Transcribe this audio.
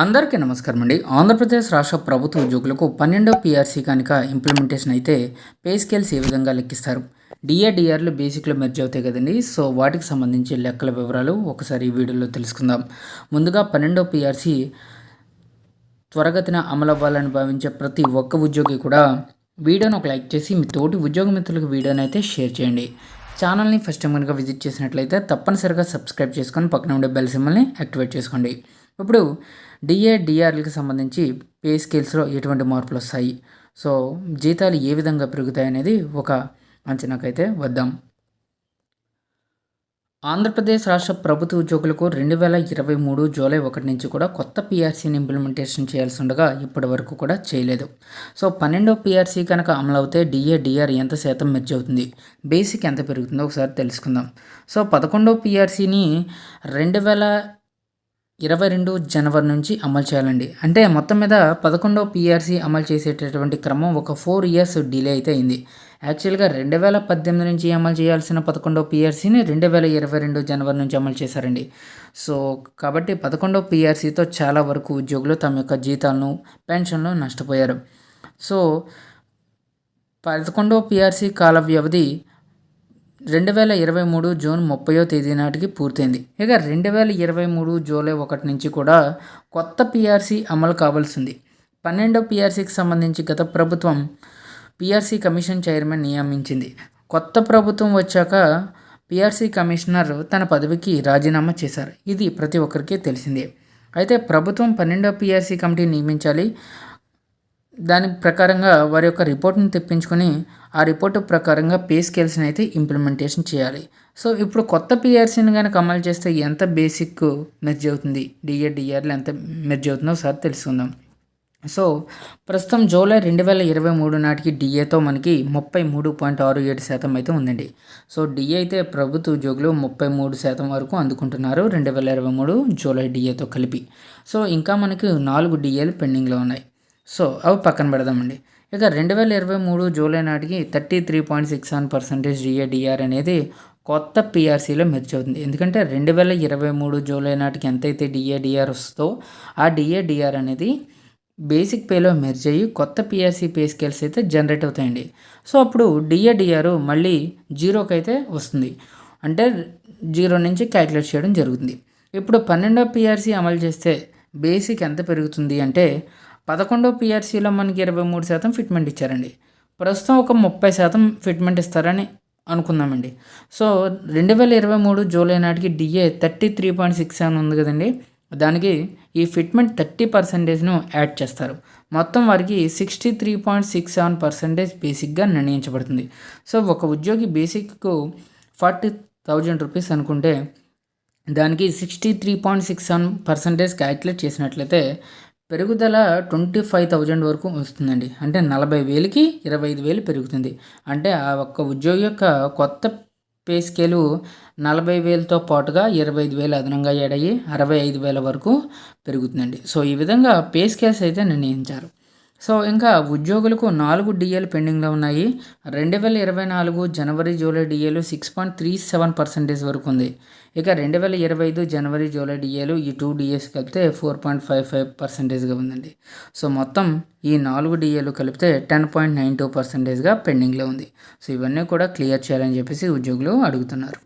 అందరికీ నమస్కారం అండి. ఆంధ్రప్రదేశ్ రాష్ట్ర ప్రభుత్వ ఉద్యోగులకు పన్నెండో పీఆర్సీ కనుక ఇంప్లిమెంటేషన్ అయితే పే స్కేల్స్ ఏ విధంగా లెక్కిస్తారు? డిఏడిఆర్లు బేసిక్లో మెర్జ్ అవుతాయి కదండి. సో వాటికి సంబంధించి లెక్కల వివరాలు ఒకసారి ఈ వీడియోలో తెలుసుకుందాం. ముందుగా పన్నెండో పీఆర్సీ త్వరగతిన అమలు అవ్వాలని భావించే ప్రతి ఒక్క ఉద్యోగి కూడా వీడియోని ఒక లైక్ చేసి మీ తోటి ఉద్యోగ మిత్రులకు వీడియోని అయితే షేర్ చేయండి. ఛానల్ని ఫస్ట్ టైం కనుక విజిట్ చేసినట్లయితే తప్పనిసరిగా సబ్స్క్రైబ్ చేసుకొని పక్కన ఉండే బెల్ సింబల్ని యాక్టివేట్ చేసుకోండి. ఇప్పుడు డిఏ డిఆర్ఎల్కి సంబంధించి పే స్కేల్స్లో ఎటువంటి మార్పులు వస్తాయి? సో జీతాలు ఏ విధంగా పెరుగుతాయి అనేది ఒక అంచనాకైతే వద్దాం. ఆంధ్రప్రదేశ్ రాష్ట్ర ప్రభుత్వ ఉద్యోగులకు రెండు వేల ఇరవై మూడు జూలై ఒకటి నుంచి కూడా కొత్త పిఆర్సీని ఇంప్లిమెంటేషన్ చేయాల్సి ఉండగా ఇప్పటి వరకు కూడా చేయలేదు. సో పన్నెండో పిఆర్సీ కనుక అమలవుతే డిఏ డిఆర్ ఎంత శాతం మెర్జ్ అవుతుంది? బేసిక్ ఎంత పెరుగుతుందో ఒకసారి తెలుసుకుందాం. సో పదకొండో పిఆర్సీని రెండు వేల ఇరవై రెండు జనవరి నుంచి అమలు చేయాలండి. అంటే మొత్తం మీద పదకొండవ పిఆర్సీ అమలు చేసేటటువంటి క్రమం ఒక ఫోర్ ఇయర్స్ డిలే అయితే అయింది. యాక్చువల్గా రెండు వేల పద్దెనిమిది నుంచి అమలు చేయాల్సిన పదకొండవ పిఆర్సీని రెండు వేల ఇరవై రెండు జనవరి నుంచి అమలు చేశారండి. సో కాబట్టి పదకొండవ పిఆర్సీతో చాలా వరకు ఉద్యోగులు తమ యొక్క జీతాలను పెన్షన్లు నష్టపోయారు. సో పదకొండవ పిఆర్సీ కాల వ్యవధి రెండు వేల ఇరవై మూడు జూన్ ముప్పయో తేదీ నాటికి పూర్తయింది. ఇక రెండు వేల ఇరవై మూడు జూలై ఒకటి నుంచి కూడా కొత్త పిఆర్సీ అమలు కావాల్సింది. పన్నెండో పిఆర్సీకి సంబంధించి గత ప్రభుత్వం పిఆర్సీ కమిషన్ చైర్మన్ నియమించింది. కొత్త ప్రభుత్వం వచ్చాక పిఆర్సీ కమిషనర్ తన పదవికి రాజీనామా చేశారు. ఇది ప్రతి ఒక్కరికి తెలిసిందే. అయితే ప్రభుత్వం పన్నెండో పిఆర్సీ కమిటీ నియమించాలి. దాని ప్రకారంగా వారి యొక్క రిపోర్ట్ని తెప్పించుకొని ఆ రిపోర్ట్ ప్రకారంగా పే స్కేల్స్ని అయితే ఇంప్లిమెంటేషన్ చేయాలి. సో ఇప్పుడు కొత్త పిఆర్సీని కనుక అమలు చేస్తే ఎంత బేసిక్ మెర్జ్ అవుతుంది? డిఏ డిఆర్లు ఎంత మెర్జ్ అవుతుందో ఒకసారి తెలుసుకుందాం. సో ప్రస్తుతం జూలై రెండు వేల ఇరవై మూడు నాటికి డిఏతో మనకి ముప్పై మూడు పాయింట్ ఆరు ఏడు శాతం అయితే ఉందండి. సో డిఏ అయితే ప్రభుత్వ ఉద్యోగులు ముప్పై మూడు శాతం వరకు అందుకుంటున్నారు. రెండు వేల ఇరవై మూడు జూలై డిఏతో కలిపి. సో ఇంకా మనకి నాలుగు డిఏలు పెండింగ్లో ఉన్నాయి. సో అవి పక్కన పెడదామండి. ఇక రెండు వేల ఇరవై మూడు జూలై నాటికి thirty three point six seven percentage DA DR అనేది కొత్త పిఆర్సీలో మెర్జ్ అవుతుంది. ఎందుకంటే రెండు వేల ఇరవై మూడు జూలై నాటికి ఎంతైతే డిఏడిఆర్ వస్తుందో ఆ డిఏడిఆర్ అనేది బేసిక్ పేలో మెర్జ్ అయ్యి కొత్త పిఆర్సీ పే స్కేల్స్ అయితే జనరేట్ అవుతాయండి. సో అప్పుడు డిఏడిఆర్ మళ్ళీ జీరోకి అయితే వస్తుంది. అంటే జీరో నుంచి క్యాలిక్యులేట్ చేయడం జరుగుతుంది. ఇప్పుడు పన్నెండో పిఆర్సీ అమలు చేస్తే బేసిక్ ఎంత పెరుగుతుంది అంటే పదకొండో పిఆర్సీలో మనకి ఇరవై మూడు శాతం ఫిట్మెంట్ ఇచ్చారండి. ప్రస్తుతం ఒక ముప్పై శాతం ఫిట్మెంట్ ఇస్తారని అనుకుందామండి. సో రెండు వేల ఇరవై మూడు జూలై నాటికి DA thirty three point six seven ఉంది కదండి. దానికి ఈ ఫిట్మెంట్ థర్టీ పర్సెంటేజ్ను యాడ్ చేస్తారు. మొత్తం వారికి sixty three point six seven percentage బేసిక్గా నిర్ణయించబడుతుంది. సో ఒక ఉద్యోగి బేసిక్కు ఫార్టీ థౌజండ్ రూపీస్ అనుకుంటే దానికి sixty three point six seven percentage calculate చేసినట్లయితే పెరుగుదల ట్వంటీ ఫైవ్ థౌజండ్ వరకు వస్తుందండి. అంటే నలభై వేలకి ఇరవై ఐదు వేలు పెరుగుతుంది. అంటే ఆ ఒక్క ఉద్యోగి యొక్క కొత్త పే స్కేలు నలభై వేలతో పాటుగా ఇరవై ఐదు వేలు అదనంగా ఏడయ్యి అరవై ఐదు వేల వరకు పెరుగుతుందండి. సో ఈ విధంగా పే స్కేల్స్ అయితే నిర్ణయించారు. సో ఇంకా ఉద్యోగులకు నాలుగు డిఏలు పెండింగ్లో ఉన్నాయి. రెండు వేల ఇరవై నాలుగు జనవరి జూలై డిఏలు six point three seven percentage వరకు ఉంది. ఇక రెండు వేల ఇరవై ఐదు జనవరి జూలై డిఏలు ఈ టూ డిఏస్ కలిపితే ఫోర్ పాయింట్ ఫైవ్ ఫైవ్ పర్సెంటేజ్గా ఉందండి. సో మొత్తం ఈ నాలుగు డిఏలు కలిపితే టెన్ పాయింట్ నైన్ టూ పర్సెంటేజ్గా పెండింగ్లో ఉంది. సో ఇవన్నీ కూడా క్లియర్ చేయాలని చెప్పేసి ఉద్యోగులు అడుగుతున్నారు.